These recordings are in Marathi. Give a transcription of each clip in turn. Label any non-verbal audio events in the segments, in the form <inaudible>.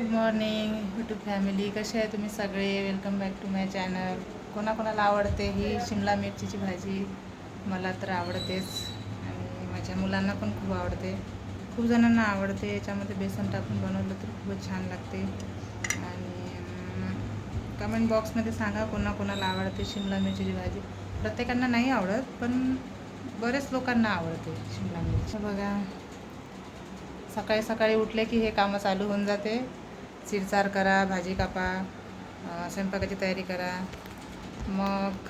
गुड मॉर्निंग यूट्यूब फॅमिली कसे आहे तुम्ही सगळे? Welcome back to my channel कोणाकोणाला आवडते ही शिमला मिरचीची भाजी? मला तर आवडतेच. आणि माझ्या मुलांना पण खूप आवडते. खूप जणांना आवडते. याच्यामध्ये बेसन टाकून बनवलं तर खूपच छान लागते. आणि कमेंट बॉक्समध्ये सांगा कोणाकोणाला आवडते शिमला मिरचीची भाजी. प्रत्येकांना नाही आवडत पण बरेच लोकांना आवडते शिमला मिरची. बघा सकाळी सकाळी उठले की हे कामं चालू होऊन जाते. चिरचार करा भाजी कापा स्वयंपाकाची तयारी करा मग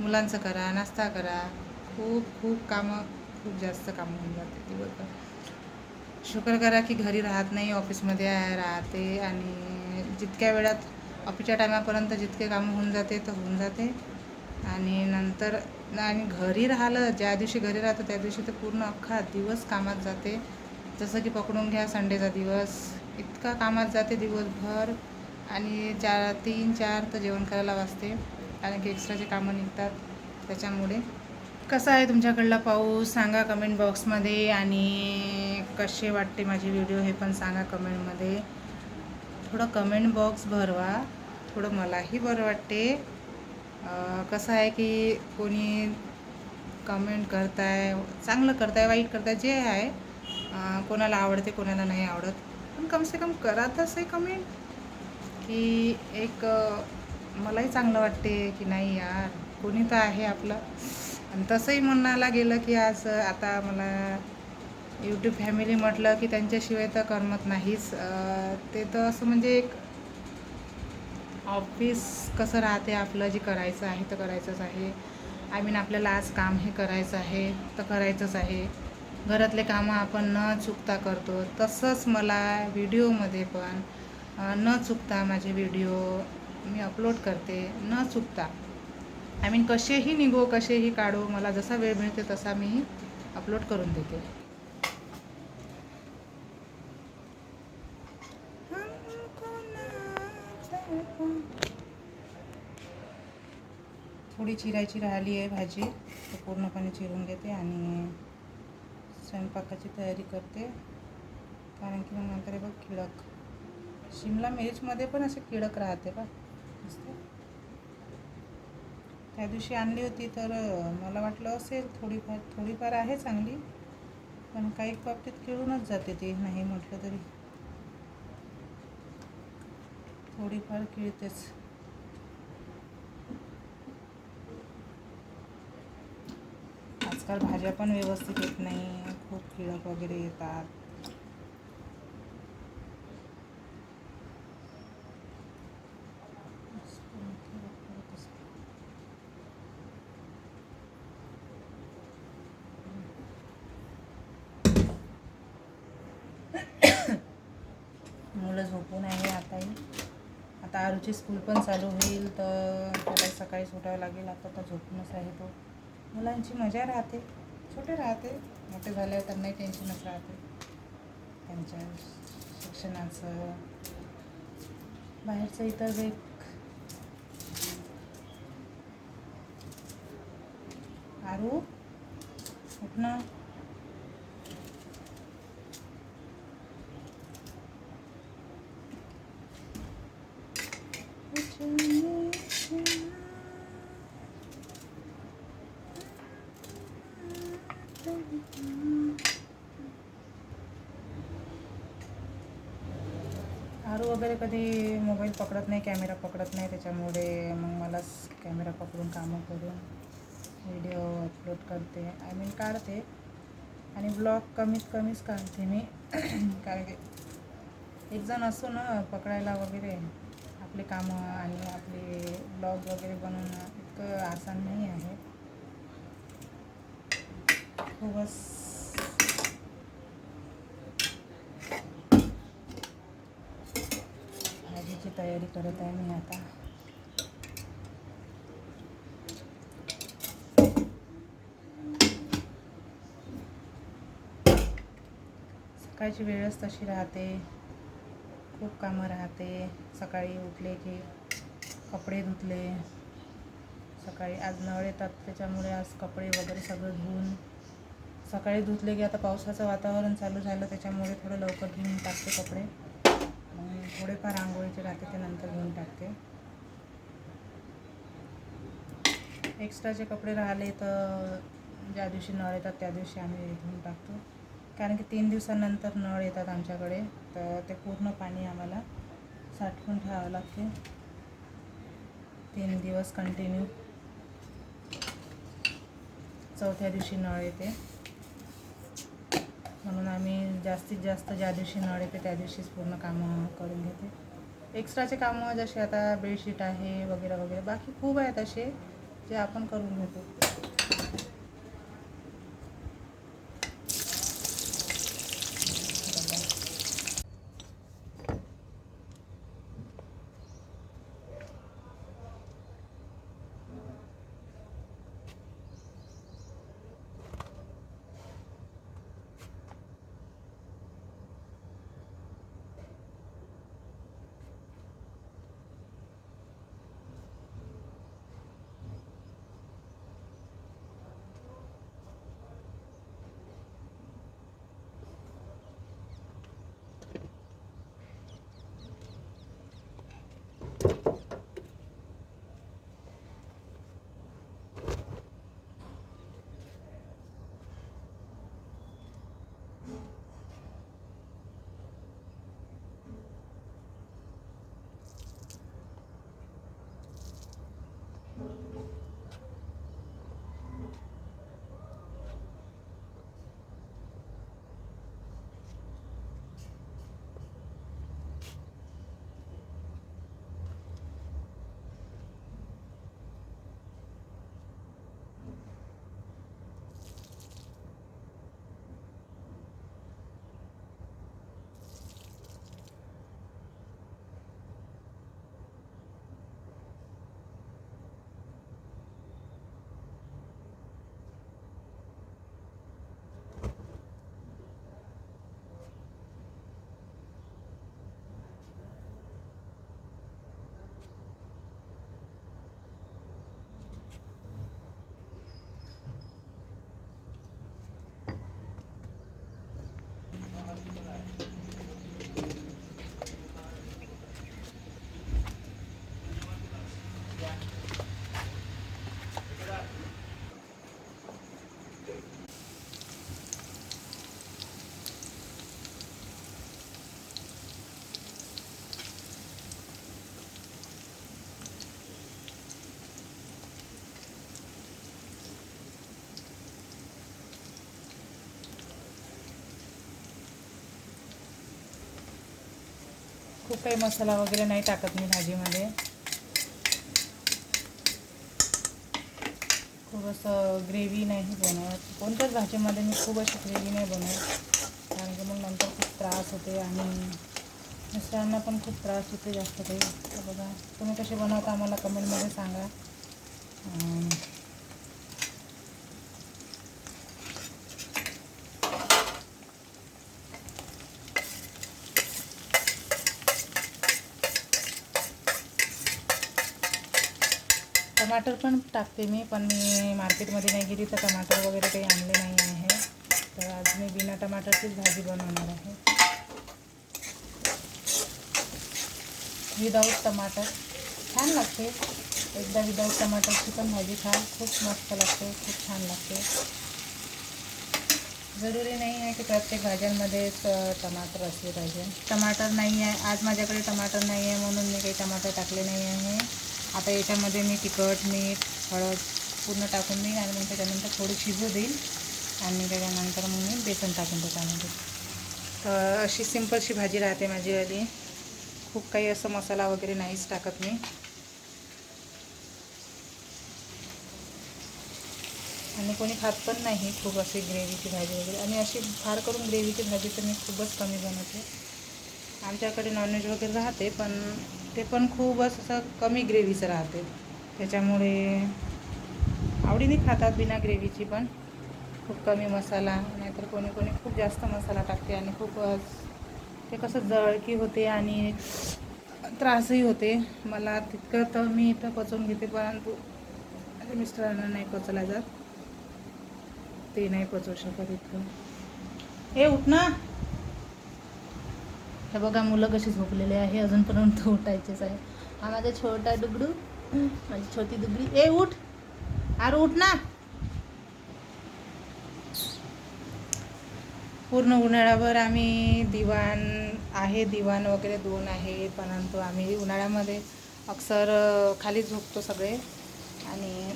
मुलांचं करा नाश्ता करा. खूप खूप कामं खूप जास्त कामं होऊन जाते दिवसभर. शुक्र करा की घरी राहत नाही ऑफिसमध्ये राहते आणि जितक्या वेळात ऑफिसच्या टायमापर्यंत जितके कामं होऊन जाते तर होऊन जाते. आणि नंतर आणि घरी राहिलं ज्या दिवशी घरी राहतं त्या दिवशी तर पूर्ण अख्खा दिवस कामात जाते. जसं की पकडून घ्या संडेचा दिवस इतका कामात जाते दिवसभर आणि चार तीन चार तर जेवण करायला वाजते कारण की एक्स्ट्राचे कामं निघतात त्याच्यामुळे. कसा आहे तुमच्याकडला पाऊस? सांगा कमेंट बॉक्समध्ये आणि कसे वाटते माझे व्हिडिओ हे पण सांगा कमेंटमध्ये थोडं कमेंट बॉक्स भरवा. थोडं मलाही बरं वाटते. कसं आहे की कोणी कमेंट करताय चांगलं करताय वाईट करताय जे आहे. कोणाला आवडते कोणाला नाही आवडत. पण कमसे कम करा तसे कमेंट. की एक मलाही चांगलं वाटते की नाही यार कोणी तर आहे आपलं. आणि तसंही म्हणायला गेलं की आज आता मला यूट्यूब फॅमिली म्हटलं की त्यांच्याशिवाय तर करमत नाहीच. ते तर असं म्हणजे एक ऑफिस कसं राहते आपलं जे करायचं आहे तर करायचंच आहे. आय मीन आपल्याला आज काम हे करायचं आहे तर करायचंच आहे. घरातले कामं आपण न चुकता करतो. तसंच मला व्हिडिओमध्ये पण न चुकता माझे व्हिडिओ मी अपलोड करते. न चुकता. आय मीन कसेही निघो कसेही काढू मला जसा वेळ मिळते तसा मी अपलोड करून देते. थोडी चिरायची राहिली आहे भाजी तर पूर्णपणे चिरून घेते आणि स्वयंपाकाची तयारी करते. कारण की मग नंतर बघ किडक. शिमला मिरचमध्ये पण असे किडक राहते बघ. दिसते त्या दिवशी आणली होती तर मला वाटलं असेल थोडीफार थोडीफार आहे चांगली. पण काही बाबतीत किळूनच जाते ती नाही म्हटलं तरी. थोडीफार किळतेच. आजकाल भाज्या पण व्यवस्थित येत नाही. खूप किडक वगैरे येतात. मुलं झोपून आहे आताही. आता आरूची स्कूल पण चालू होईल तर त्याला सकाळी सुटावं लागेल. आता तर झोपूनच आहे तो. मुलांची मजा राहते. छोटे राहते. मोठे झाल्यावर त्यांनाही टेन्शनच राहते. त्यांच्या शिक्षणाचं. बाहेरचं इतर एक आरू उठणं ना आरू वगैरे कधी मोबाईल पकडत नाही कॅमेरा पकडत नाही त्याच्यामुळे मग मलाच कॅमेरा पकडून कामं करून व्हिडिओ अपलोड करते. आय मीन काढते आणि ब्लॉग कमीत कमीच काढते मी. <clears throat> कारण की एक जण असतो ना पकडायला वगैरे आपले कामं आणि आपले ब्लॉग वगैरे बनवणं इतकं आसान नाही आहे. खूपच तयारी करत आहे मी आता. सकाळची वेळच तशी राहते. खूप कामं राहते. सकाळी उठले की कपडे धुतले. सकाळी आज नळ येतात त्याच्यामुळे आज कपडे वगैरे सगळं धुवून. सकाळी धुतले की आता पावसाचं वातावरण चालू झालं त्याच्यामुळे थोडं लवकर धुवून टाकते कपडे. थोडेफार आंघोळीचे राहते ते नंतर घेऊन टाकते. एक्स्ट्राचे कपडे राहिले तर ज्या दिवशी नळ येतात त्या दिवशी आम्ही धुवून टाकतो. कारण की तीन दिवसानंतर नळ येतात आमच्याकडे तर ते पूर्ण पाणी आम्हाला साठवून ठेवावं लागते. तीन दिवस कंटिन्यू चौथ्या दिवशी नळ येते. म्हणून आम्ही जास्तीत जास्त ज्या दिवशी नळ येते त्या दिवशीच पूर्ण कामं करून घेते. एक्स्ट्राचे कामं जसे आता बेडशीट आहे वगैरे वगैरे बाकी खूप आहेत असे जे आपण करून घेतो. खूप काही मसाला वगैरे नाही टाकत मी भाजीमध्ये. खूप असं ग्रेव्ही नाही बनवत. कोणत्याच भाजीमध्ये मी खूप अशी ग्रेव्ही नाही बनवत. कारण की मग नंतर खूप त्रास होते आणि मिस्टरांना पण खूप त्रास होते जास्त काही. बघा तुम्ही कसे बनवता आम्हाला कमेंटमध्ये सांगा. टमाटर पण टाकते मी पण मी मार्केटमध्ये नाही गेली तर टमाटर वगैरे काही आणले नाही आहे. तर आज मी बिना टमाटरचीच भाजी बनवणार आहे. विदाऊट टमाटर. छान लागते. एकदा विदाऊट टमाटरची पण भाजी खा. खूप मस्त लागते खूप छान लागते. जरुरी नाही आहे की प्रत्येक भाज्यांमध्येच टमाटर असले पाहिजे. टमाटर नाही आहे. आज माझ्याकडे टमाटर नाही आहे म्हणून मी काही टमाटर टाकले नाही आहे. आता याच्यामध्ये मी तिखट मीठ हळद पूर्ण टाकून देईन आणि मग त्याच्यानंतर थोडी शिजू देईल आणि त्याच्यानंतर मग मी बेसन टाकून त्याच्यामध्ये तर अशी सिम्पलशी भाजी राहते माझी आधी खूप काही असं मसाला वगैरे नाहीच टाकत मी. आणि कोणी खात पण नाही खूप अशी ग्रेव्हीची भाजी वगैरे. आणि अशी फार करून ग्रेव्हीची भाजी तर मी खूपच कमी बनवते. आमच्याकडे नॉनव्हेज वगैरे राहते पण ते पण खूपच असं कमी ग्रेव्हीचं राहते. त्याच्यामुळे आवडीने खातात बिना ग्रेव्हीची पण. खूप कमी मसाला नाहीतर कोणी कोणी खूप जास्त मसाला टाकते आणि खूपच ते कसं जळकी होते आणि त्रासही होते. मला तितकं तर मी इथं पचवून घेते परंतु माझ्या मिस्टरांना नाही पचला जात. ते नाही पचवू शकत इतकं. हे उठ ना. हे बघा मुलं कशी झोपलेली आहे. अजूनपर्यंत उठायचेच आहे. हा माझा छोटा डुगडू माझी छोटी डुगडी ए उठ. अरे उठ ना. पूर्ण उन्हाळ्याभर आम्ही दिवाण आहे दिवाण वगैरे दोन आहे परंतु आम्ही उन्हाळ्यामध्ये अक्सर खाली झोपतो सगळे. आणि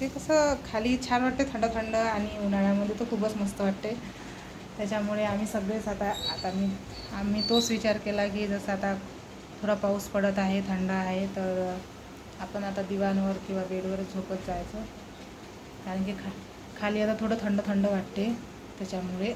ते कसं खाली छान वाटते थंड थंड. आणि उन्हाळ्यामध्ये तर खूपच मस्त वाटते. त्याच्यामुळे आम्ही सगळेच आता आता मी आम्ही तोच विचार केला की जसं आता थोडा पाऊस पडत आहे थंड आहे तर आपण आता दिवाणवर किंवा बेडवरच झोपत जायचं. कारण की खा खाली आता थोडं थंड थंड वाटते. त्याच्यामुळे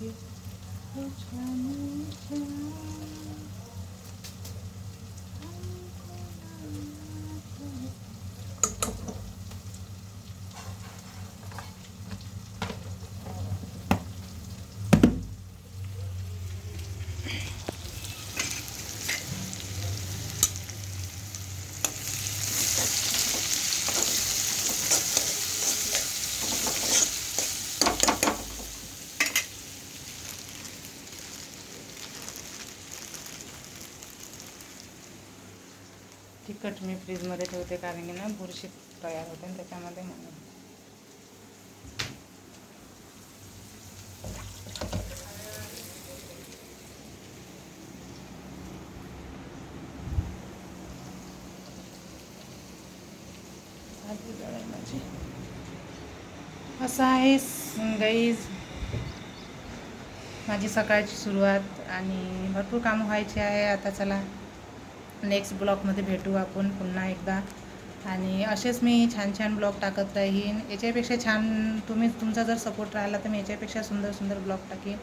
Thank you. तिखट मी फ्रीजमध्ये ठेवते कारण की ना बुरशी तयार होते आणि त्याच्यामध्ये म्हणून असं आहे गाईज माझी सकाळची सुरुवात आणि भरपूर कामं व्हायची आहे आता चला नेक्स्ट ब्लॉगमध्ये भेटू आपण पुन्हा एकदा. आणि असेच मी छान छान ब्लॉग टाकत राहीन. याच्यापेक्षा छान तुम्ही तुमचा जर सपोर्ट राहिला तर मी याच्यापेक्षा सुंदर सुंदर ब्लॉग टाकेन.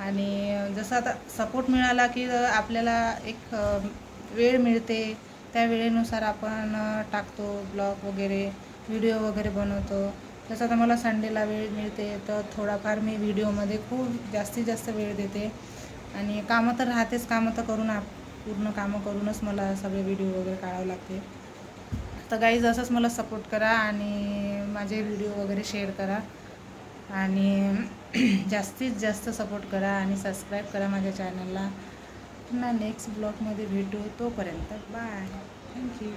आणि जसं आता सपोर्ट मिळाला की आपल्याला एक वेळ मिळते. त्या वेळेनुसार आपण टाकतो ब्लॉग वगैरे व्हिडिओ वगैरे बनवतो. जसं आता मला संडेला वेळ मिळते तर थोडाफार मी व्हिडिओमध्ये खूप जास्तीत जास्त वेळ देते. आणि कामं तर राहतेच कामं तर करून आप पूर्ण कामं करूनच मला सगळे व्हिडिओ वगैरे काढावे लागते तर गाईज असंच मला सपोर्ट करा आणि माझे व्हिडिओ वगैरे शेअर करा. आणि <clears throat> जास्तीत जास्त सपोर्ट करा आणि सबस्क्राईब करा माझ्या चॅनलला पुन्हा नेक्स्ट ब्लॉगमध्ये भेटू. तोपर्यंत बाय थँक्यू